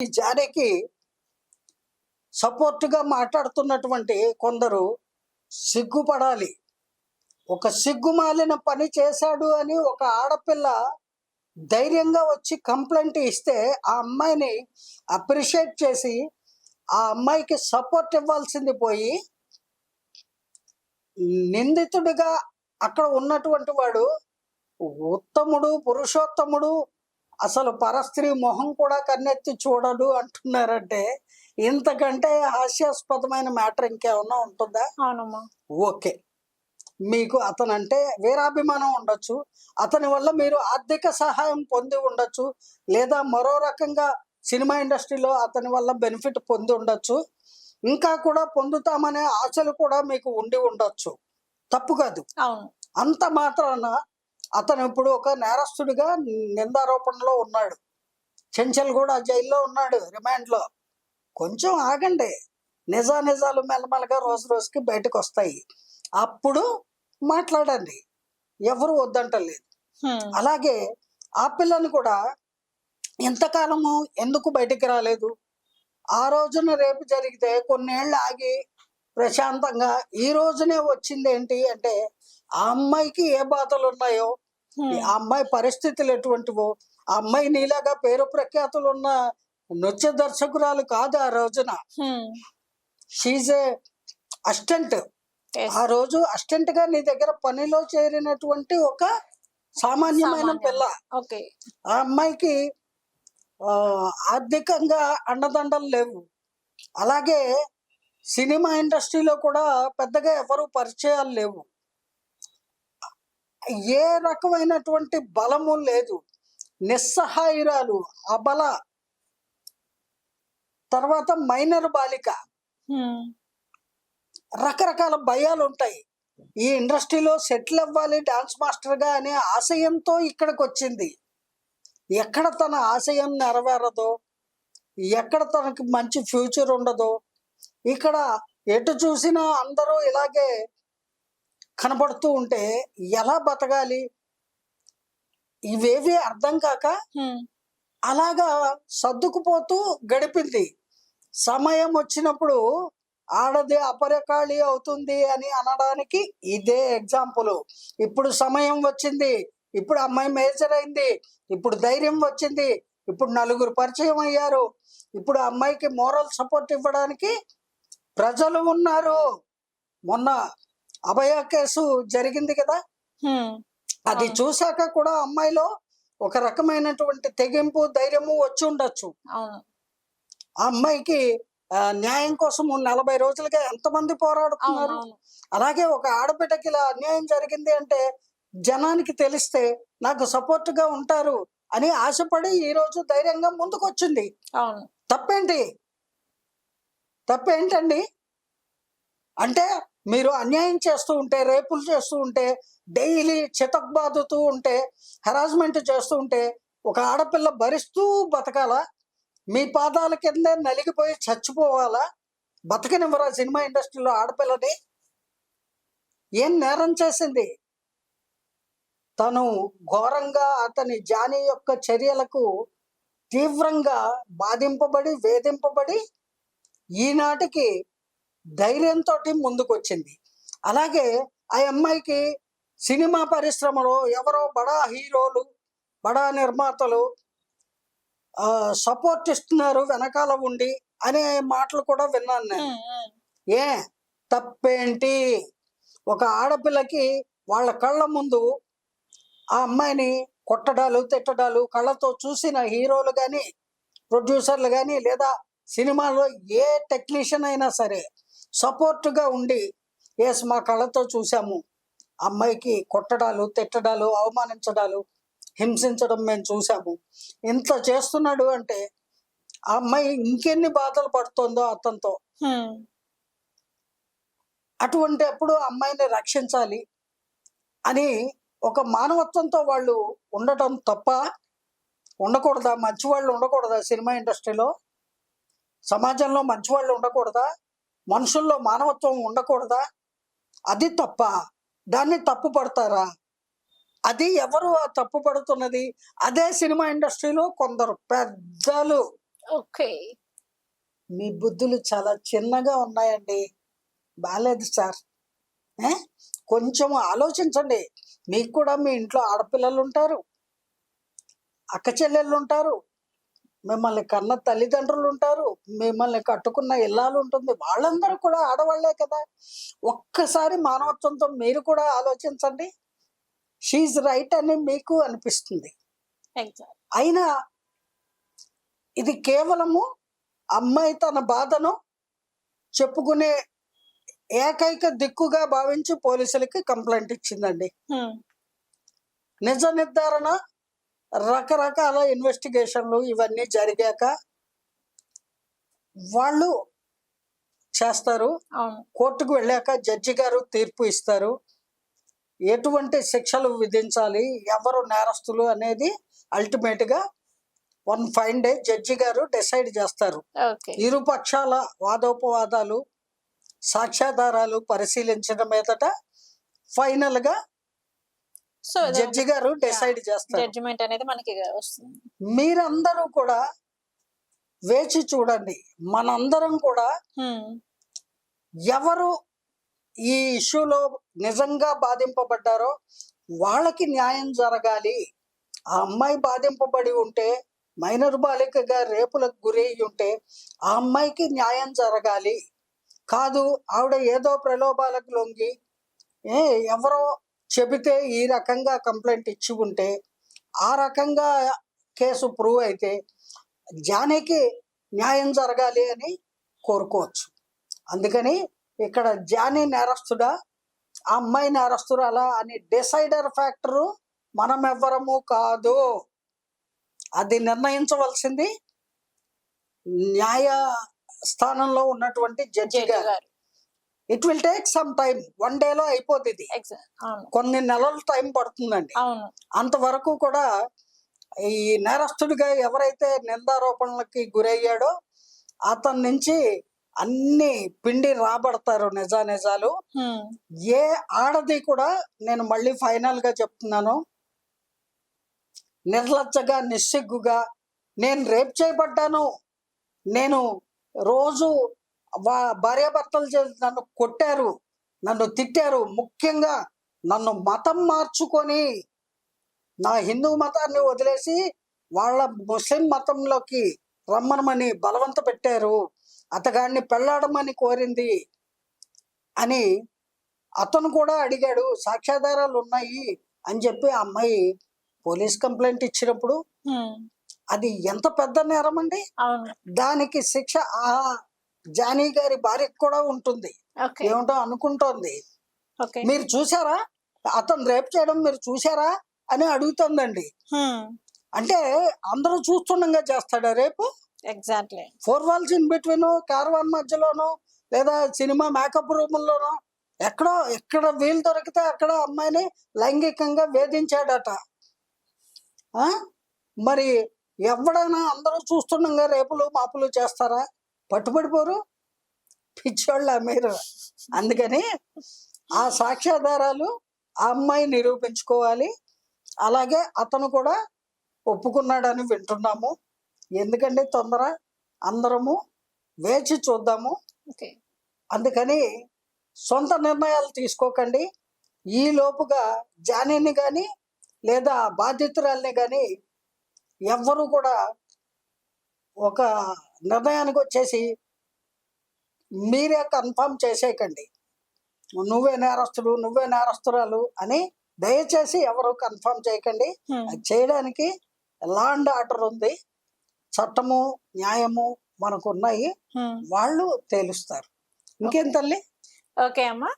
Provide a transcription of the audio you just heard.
ఈ జారీకి సపోర్ట్గా మాట్లాడుతున్నటువంటి కొందరు సిగ్గుపడాలి. ఒక సిగ్గుమాలిన పని చేశాడు అని ఒక ఆడపిల్ల ధైర్యంగా వచ్చి కంప్లైంట్ ఇస్తే ఆ అమ్మాయిని అప్రిషియేట్ చేసి ఆ అమ్మాయికి సపోర్ట్ ఇవ్వాల్సింది పోయి నిందితుడిగా అక్కడ ఉన్నటువంటి వాడు ఉత్తముడు పురుషోత్తముడు అసలు పరస్త్రీ మొహం కూడా కన్నెత్తి చూడడు అంటున్నారంటే ఇంతకంటే హాస్యాస్పదమైన మ్యాటర్ ఇంకేమన్నా ఉంటుందా? అవునమ్మా. ఓకే. మీకు అతనంటే వీరాభిమానం ఉండొచ్చు. అతని వల్ల మీరు ఆర్థిక సహాయం పొంది ఉండొచ్చు. లేదా మరో రకంగా సినిమా ఇండస్ట్రీలో అతని వల్ల బెనిఫిట్ పొంది ఉండొచ్చు. ఇంకా కూడా పొందుతామనే ఆశలు కూడా మీకు ఉండి ఉండొచ్చు. తప్పు కాదు. అవును. అంత మాత్రాన అతను ఇప్పుడు ఒక నేరస్తుడిగా నిందారోపణలో ఉన్నాడు. చెంచల్ కూడా జైల్లో ఉన్నాడు రిమాండ్లో. కొంచెం ఆగండి. నిజా నిజాలు మెల్లమెల్లగా రోజు రోజుకి బయటకు వస్తాయి. అప్పుడు మాట్లాడండి. ఎవరు వద్దంటలేదు. అలాగే ఆ పిల్లని కూడా ఎంతకాలము ఎందుకు బయటికి రాలేదు? ఆ రోజున రేపు జరిగితే కొన్నేళ్ళు ఆగి ప్రశాంతంగా ఈ రోజునే వచ్చింది ఏంటి అంటే ఆ అమ్మాయికి ఏ బాధలు ఉన్నాయో. ఆ అమ్మాయి పరిస్థితులు ఎటువంటివో ఆ అమ్మాయి నీలాగా పేరు ప్రఖ్యాతులు ఉన్న నృత్య దర్శకురాలు కాదు ఆ రోజున. She's Yes. ఆ రోజు అసిస్టెంట్గా నీ దగ్గర పనిలో చేరినటువంటి ఒక సామాన్యమైన సామాన్యం. పిల్ల ఓకే ఆ అమ్మాయికి ఆర్థికంగా అండదండలు లేవు అలాగే సినిమా ఇండస్ట్రీలో కూడా పెద్దగా ఎవరు పరిచయాలు లేవు. ఏ రకమైనటువంటి బలము లేదు. నిస్సహాయురాలు అబల తర్వాత మైనర్ బాలిక. రకరకాల భయాలు ఉంటాయి. ఈ ఇండస్ట్రీలో సెటిల్ అవ్వాలి డాన్స్ మాస్టర్గా అనే ఆశయంతో ఇక్కడికి వచ్చింది ఎక్కడ తన ఆశయం నెరవేరదో ఎక్కడ తనకి మంచి ఫ్యూచర్ ఉండదో ఇక్కడ ఎటు చూసినా అందరూ ఇలాగే కనబడుతూ ఉంటే ఎలా బతకాలి? ఇవేవి అర్థం కాక. అలాగా సర్దుకుపోతూ గడిపింది. సమయం వచ్చినప్పుడు ఆడది అపరకాళి అవుతుంది అని అనడానికి ఇదే ఎగ్జాంపుల్. ఇప్పుడు సమయం వచ్చింది ఇప్పుడు అమ్మాయి మేజర్ అయింది ఇప్పుడు ధైర్యం వచ్చింది ఇప్పుడు నలుగురు పరిచయం అయ్యారు ఇప్పుడు అమ్మాయికి మోరల్ సపోర్ట్ ఇవ్వడానికి ప్రజలు ఉన్నారు. మొన్న అభయ కేసు జరిగింది కదా. అది. చూశాక కూడా అమ్మాయిలో ఒక రకమైనటువంటి తెగింపు ధైర్యము వచ్చి ఉండొచ్చు. ఆ అమ్మాయికి న్యాయం కోసం నలభై రోజులుగా ఎంతమంది పోరాడుతున్నారు? అలాగే ఒక ఆడబిడ్డకి ఇలా అన్యాయం జరిగింది అంటే జనానికి తెలిస్తే నాకు సపోర్ట్గా ఉంటారు అని ఆశపడి ఈ రోజు ధైర్యంగా ముందుకు వచ్చింది తప్పేంటి? తప్పేంటండి? అంటే మీరు అన్యాయం చేస్తూ ఉంటే రేపులు చేస్తూ ఉంటే డైలీ చితక్ బాదుతూ ఉంటే హెరాస్మెంట్ చేస్తూ ఉంటే ఒక ఆడపిల్ల భరిస్తూ బతకాలా? మీ పాదాల కింద నలిగిపోయి చచ్చిపోవాలా? బతకనివ్వరా సినిమా ఇండస్ట్రీలో ఆడపిల్లని? ఏం నేరం చేసింది? తను ఘోరంగా అతని జానీ యొక్క చర్యలకు తీవ్రంగా బాధింపబడి వేధింపబడి ఈనాటికి ధైర్యంతో ముందుకొచ్చింది. అలాగే ఆ అమ్మాయికి సినిమా పరిశ్రమలో ఎవరో బడా హీరోలు బడా నిర్మాతలు సపోర్ట్ ఇస్తున్నారు వెనకాల ఉండి అనే మాటలు కూడా విన్నాను నేను. ఏ తప్పేంటి? ఒక ఆడపిల్లకి వాళ్ళ కళ్ళ ముందు ఆ అమ్మాయిని కొట్టడాలు తిట్టడాలు కళ్ళతో చూసిన హీరోలు కానీ ప్రొడ్యూసర్లు కానీ లేదా సినిమాలో ఏ టెక్నీషియన్ అయినా సరే సపోర్ట్గా ఉండి ఎస్ మా కళ్ళతో చూసాము అమ్మాయికి కొట్టడాలు తిట్టడాలు అవమానించడాలు హింసించడం మేము చూసాము ఇంత చేస్తున్నాడు అంటే ఆ అమ్మాయి ఇంకెన్ని బాధలు పడుతుందో అతనితో. అటువంటి అప్పుడు అమ్మాయిని రక్షించాలి అని ఒక మానవత్వంతో వాళ్ళు ఉండటం తప్ప ఉండకూడదా? మంచి వాళ్ళు ఉండకూడదా సినిమా ఇండస్ట్రీలో? సమాజంలో మంచి వాళ్ళు ఉండకూడదా? మనుషుల్లో మానవత్వం ఉండకూడదా? అది తప్ప దాన్ని తప్పు పడతారా? అది ఎవరు తప్పు పడుతున్నది? అదే సినిమా ఇండస్ట్రీలో కొందరు పెద్దలు. ఓకే. మీ బుద్ధులు చాలా చిన్నగా ఉన్నాయండి. బాలేదు సార్? కొంచెం ఆలోచించండి. మీకు కూడా మీ ఇంట్లో ఆడపిల్లలు ఉంటారు. అక్క చెల్లెళ్ళు ఉంటారు. మిమ్మల్ని కన్న తల్లిదండ్రులు ఉంటారు మిమ్మల్ని కట్టుకున్న ఇల్లాలు ఉంటుంది. వాళ్ళందరూ కూడా ఆడవాళ్ళే కదా. ఒక్కసారి మానవత్వంతో మీరు కూడా ఆలోచించండి. షీఈ్ రైట్ అని మీకు అనిపిస్తుంది. అయినా ఇది కేవలము అమ్మాయి తన బాధను చెప్పుకునే ఏకైక దిక్కుగా భావించి పోలీసులకి కంప్లైంట్ ఇచ్చిందండి. నిజ నిర్ధారణ రకరకాల ఇన్వెస్టిగేషన్లు ఇవన్నీ జరిగాక వాళ్ళు చేస్తారు. కోర్టుకు వెళ్ళాక జడ్జి గారు తీర్పు ఇస్తారు. ఎటువంటి శిక్షలు విధించాలి ఎవరు నేరస్తులు అనేది అల్టిమేట్గా వన్ ఫైన్ డే జడ్జి గారు డిసైడ్ చేస్తారు. ఓకే. ఇరు పక్షాల వాదోపవాదాలు సాక్ష్యాధారాలు పరిశీలించిన మీదట ఫైనల్గా సో జడ్జి గారు డిసైడ్ చేస్తారు. జడ్జిమెంట్ అనేది మనకి వస్తుంది. మీరందరూ కూడా వేచి చూడండి. మనందరం కూడా. ఎవరు ఈ ఇష్యూలో నిజంగా బాధింపబడ్డారో వాళ్ళకి న్యాయం జరగాలి. ఆ అమ్మాయి బాధింపబడి ఉంటే మైనర్ బాలికగా రేపులకు గురి ఉంటే ఆ అమ్మాయికి న్యాయం జరగాలి. కాదు ఆవిడ ఏదో ప్రలోభాలకు లొంగి ఏ ఎవరో చెబితే ఈ రకంగా కంప్లైంట్ ఇచ్చి ఉంటే ఆ రకంగా కేసు ప్రూవ్ అయితే జానకి న్యాయం జరగాలి అని కోరుకోవచ్చు. అందుకని ఇక్కడ జానీ నేరస్తుడా ఆ అమ్మాయి నేరస్తురాలా అని డిసైడర్ ఫ్యాక్టరు మనం ఎవ్వరము కాదు. అది నిర్ణయించవలసింది న్యాయ స్థానంలో ఉన్నటువంటి జడ్జి గారు. It will take some time one డేలో అయిపోతుంది ఎగ్జాక్ట్ అవును. కొన్ని నెలలు టైం పడుతుందండి. అంతవరకు కూడా ఈ నేరస్తుడిగా ఎవరైతే నిందారోపణలకి గురయ్యాడో అతని నుంచి అన్ని పిండి రాబడతారు నిజానిజాలు. ఏ ఆడది కూడా నేను మళ్ళీ ఫైనల్గా చెప్తున్నాను. నిర్లజ్జగా నిస్సిగ్గుగా నేను రేప్ చేయబడ్డాను. నేను రోజు భార్యాభర్తలు నన్ను కొట్టారు నన్ను తిట్టారు. ముఖ్యంగా నన్ను మతం మార్చుకొని నా హిందూ మతాన్ని వదిలేసి వాళ్ళ ముస్లిం మతంలోకి రమ్మనమని బలవంత పెట్టారు. అతగాడిని పెళ్ళాడమని కోరింది అని అతను కూడా అడిగాడు. సాక్ష్యాధారాలు ఉన్నాయి అని చెప్పి ఆ అమ్మాయి పోలీస్ కంప్లైంట్ ఇచ్చినప్పుడు. అది ఎంత పెద్ద నేరం అండి? దానికి శిక్ష ఆ జానీ గారి భార్యకు కూడా ఉంటుంది. ఏమిటో అనుకుంటోంది. మీరు చూసారా అతను రేప్ చేయడం మీరు చూసారా అని అడుగుతుందండి. అంటే అందరూ చూస్తుండగా చేస్తాడా రేపు? Exactly. Four walls in between Karwan మధ్యలోనో లేదా సినిమా మేకప్ రూముల్లోనో ఎక్కడో ఎక్కడ వీలు దొరికితే అక్కడ అమ్మాయిని లైంగికంగా వేధించాడట. ఆ? మరి ఎవడైనా అందరూ చూస్తుండగా రేపులు మాపులు చేస్తారా? పట్టుబడిపోరు. పిచ్చోళ్ళ మీరు. అందుకని ఆ సాక్ష్యాధారాలు ఆ అమ్మాయి నిరూపించుకోవాలి. అలాగే అతను కూడా ఒప్పుకున్నాడని వింటున్నాము. ఎందుకంటే తొందర అందరము వేచి చూద్దాము. అందుకని సొంత నిర్ణయాలు తీసుకోకండి. ఈ లోపుగా జానీని కానీ లేదా బాధితురాల్ని కానీ ఎవ్వరూ కూడా ఒక నిర్ణయానికి వచ్చేసి మీరే కన్ఫర్మ్ చేసేయకండి. నువ్వే నేరస్తుడు నువ్వే నేరస్తురాలు అని దయచేసి ఎవరు కన్ఫర్మ్ చేయకండి. అది చేయడానికి లా అండ్ ఆర్డర్ ఉంది. చట్టము న్యాయము మనకు ఉన్నాయి. వాళ్ళు తేలుస్తారు. ఇంకేం తల్లి? ఓకే అమ్మా.